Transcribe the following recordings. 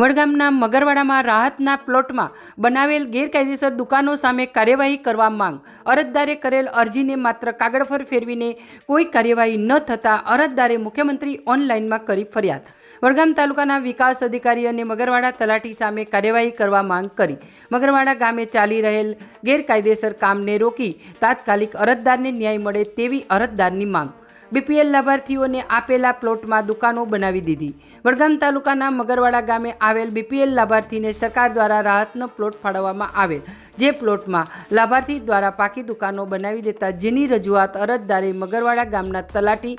વડગામના મગરવાડામાં રાહતના પ્લોટમાં બનાવેલ ગેરકાયદેસર દુકાનો સામે કાર્યવાહી કરવા માંગ. અરજદારે કરેલ અરજીને માત્ર કાગળ પર ફેરવીને કોઈ કાર્યવાહી ન થતાં અરજદારે મુખ્યમંત્રી ઓનલાઈનમાં કરી ફરિયાદ. વડગામ તાલુકાના વિકાસ અધિકારી અને મગરવાડા તલાટી સામે કાર્યવાહી કરવા માંગ કરી. મગરવાડા ગામે ચાલી રહેલ ગેરકાયદેસર કામને રોકી તાત્કાલિક અરજદારને ન્યાય મળે તેવી અરજદારની માંગ. બીપીએલ લાભાર્થીઓને આપેલા પ્લોટમાં દુકાનો બનાવી દીધી. વડગામ તાલુકાના મગરવાડા ગામે આવેલ બીપીએલ લાભાર્થીને સરકાર દ્વારા રાહતનો પ્લોટ ફાળવવામાં આવેલ. જે પ્લોટમાં લાભાર્થી દ્વારા પાકી દુકાનો બનાવી દેતા જેની રજૂઆત અરજદારે મગરવાડા ગામના તલાટી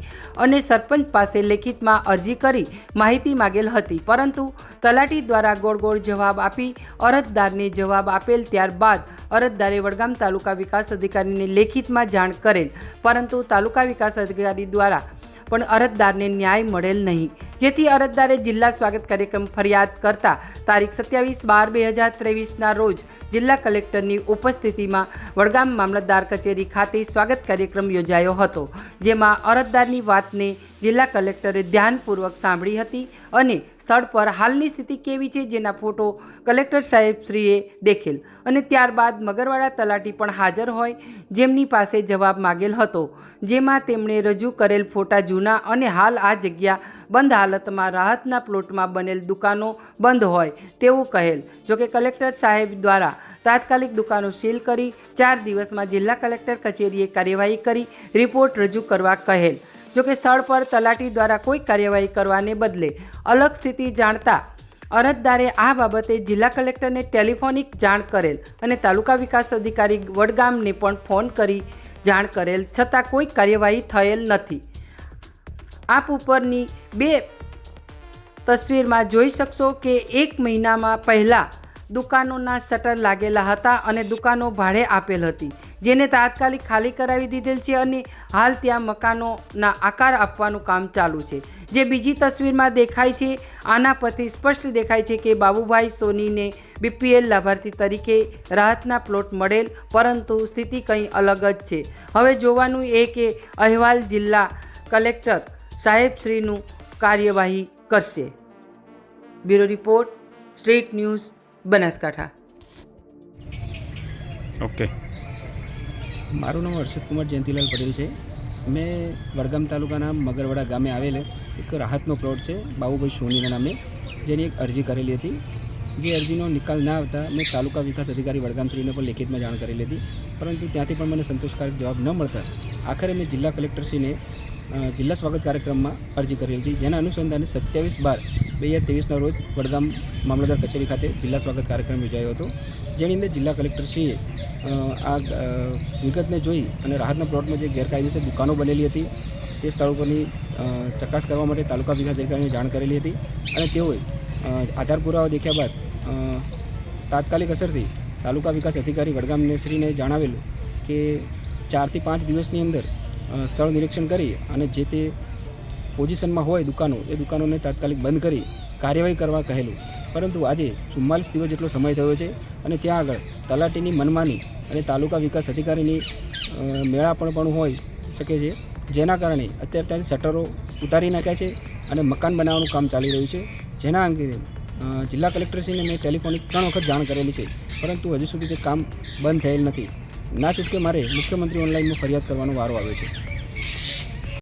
અને સરપંચ પાસે લેખિતમાં અરજી કરી માહિતી માગેલ હતી. પરંતુ તલાટી દ્વારા ગોળ ગોળ જવાબ આપી અરજદારને જવાબ આપેલ ત્યારબાદ અરજદારે વડગામ તાલુકા વિકાસ અધિકારીને લેખિતમાં જાણ કરેલ. પરંતુ તાલુકા વિકાસ અધિકારી દ્વારા પણ અરજદારને ન્યાય મળેલ નહીં. જેથી અરજદારે જિલ્લા સ્વાગત કાર્યક્રમ ફરિયાદ કરતા તારીખ સત્યાવીસ બાર બે હજાર ત્રેવીસના રોજ જિલ્લા કલેક્ટરની ઉપસ્થિતિમાં વડગામ મામલતદાર કચેરી ખાતે સ્વાગત કાર્યક્રમ યોજાયો હતો, જેમાં અરજદારની વાતને જિલ્લા કલેક્ટરે ધ્યાનપૂર્વક સાંભળી હતી અને સ્થળ પર હાલની સ્થિતિ કેવી છે જેના ફોટો કલેક્ટર સાહેબશ્રીએ દેખેલ. અને ત્યારબાદ મગરવાડા તલાટી પણ હાજર હોય જેમની પાસે જવાબ માગેલ હતો, જેમાં તેમણે રજૂ કરેલ ફોટા જૂના અને હાલ આ જગ્યા બંધ હાલતમાં રાહતના પ્લોટમાં બનેલ દુકાનો બંધ હોય તેવું કહેલ. જોકે કલેક્ટર સાહેબ દ્વારા તાત્કાલિક દુકાનો સીલ કરી ચાર દિવસમાં જિલ્લા કલેક્ટર કચેરીએ કાર્યવાહી કરી રિપોર્ટ રજૂ કરવા કહેલ. જોકે સ્થળ પર તલાટી દ્વારા કોઈ કાર્યવાહી કરવાને બદલે અલગ સ્થિતિ જાણતા અરજદારે આ બાબતે જિલ્લા કલેક્ટરને ટેલિફોનિક જાણ કરેલ અને તાલુકા વિકાસ અધિકારી વડગામને પણ ફોન કરી જાણ કરેલ, છતાં કોઈ કાર્યવાહી થયેલ નથી. આપ ઉપરની બે તસવીરમાં જોઈ શકશો કે એક મહિનામાં પહેલાં દુકાનોના શટર લાગેલા હતા અને દુકાનો ભાડે આપેલ હતી, જેને તાત્કાલિક ખાલી કરાવી દીધેલ છે અને હાલ ત્યાં મકાનોના આકાર આપવાનું કામ ચાલુ છે. જે બીજી તસવીરમાં દેખાય છે, આના પરથી સ્પષ્ટ દેખાય છે કે બાબુભાઈ સોનીને બીપીએલ લાભાર્થી તરીકે રાહતના પ્લોટ મળેલ, પરંતુ સ્થિતિ કંઈ અલગ જ છે. હવે જોવાનું એ કે અહેવાલ જિલ્લા કલેક્ટર સાહેબશ્રીનું કાર્યવાહી કરશે. Bureau report, street news Banaskantha. Okay. મારું નામ હર્ષદ કુમાર જયંતિલાલ પટેલ છે. મેં વડગામ તાલુકાના મગરવાડા ગામે આવેલ એક રાહતનો પ્લોટ છે બાબુભાઈ સોનીના નામે. જેની એક અરજી કરેલી હતી. જે અરજીનો નિકાલ ના આવતા મેં તાલુકા વિકાસ અધિકારી વડગામશ્રીને પણ લેખિતમાં જાણ કરેલી હતી. પરંતુ ત્યાંથી પણ મને સંતોષકારક જવાબ ન મળતા આખરે મેં જિલ્લા કલેક્ટરશ્રીને જિલ્લા સ્વાગત કાર્યક્રમમાં અરજી કરેલી હતી. જેના અનુસંધાને સત્યાવીસ બાર બે હજાર ત્રેવીસના રોજ વડગામ મામલતદાર કચેરી ખાતે જિલ્લા સ્વાગત કાર્યક્રમ યોજાયો હતો. જેની અંદર જિલ્લા કલેક્ટરશ્રીએ આ વિગતને જોઈ અને રાહતના પ્લોટમાં જે ગેરકાયદેસર દુકાનો બનેલી હતી, તે સ્થળ ઉપરની ચકાસ કરવા માટે તાલુકા વિકાસ અધિકારીને જાણ કરેલી હતી અને તેઓએ આધાર પુરાવા દેખ્યા બાદ તાત્કાલિક અસરથી તાલુકા વિકાસ અધિકારી વડગામશ્રીને જણાવેલું કે ચારથી પાંચ દિવસની અંદર સ્થળ નિરીક્ષણ કરી અને જે તે પોઝિશનમાં હોય દુકાનો, એ દુકાનોને તાત્કાલિક બંધ કરી કાર્યવાહી કરવા કહેલું. પરંતુ આજે ચુમ્માલીસ દિવસ જેટલો સમય થયો છે અને ત્યાં આગળ તલાટીની મનમાની અને તાલુકા વિકાસ અધિકારીની મેળા મેળાપણ પણ હોઈ શકે છે, જેના કારણે અત્યારે ત્યાં શટરો ઉતારી નાખ્યા છે અને મકાન બનાવવાનું કામ ચાલી રહ્યું છે. જેના અંગે જિલ્લા કલેક્ટરશ્રીને મેં ટેલિફોનિક ત્રણ વખત જાણ કરેલી છે, પરંતુ હજી સુધી તે કામ બંધ થયેલ નથી. ના છૂટકે મારે મુખ્યમંત્રી ઓનલાઈનમાં ફરિયાદ કરવાનો વારો આવ્યો છે.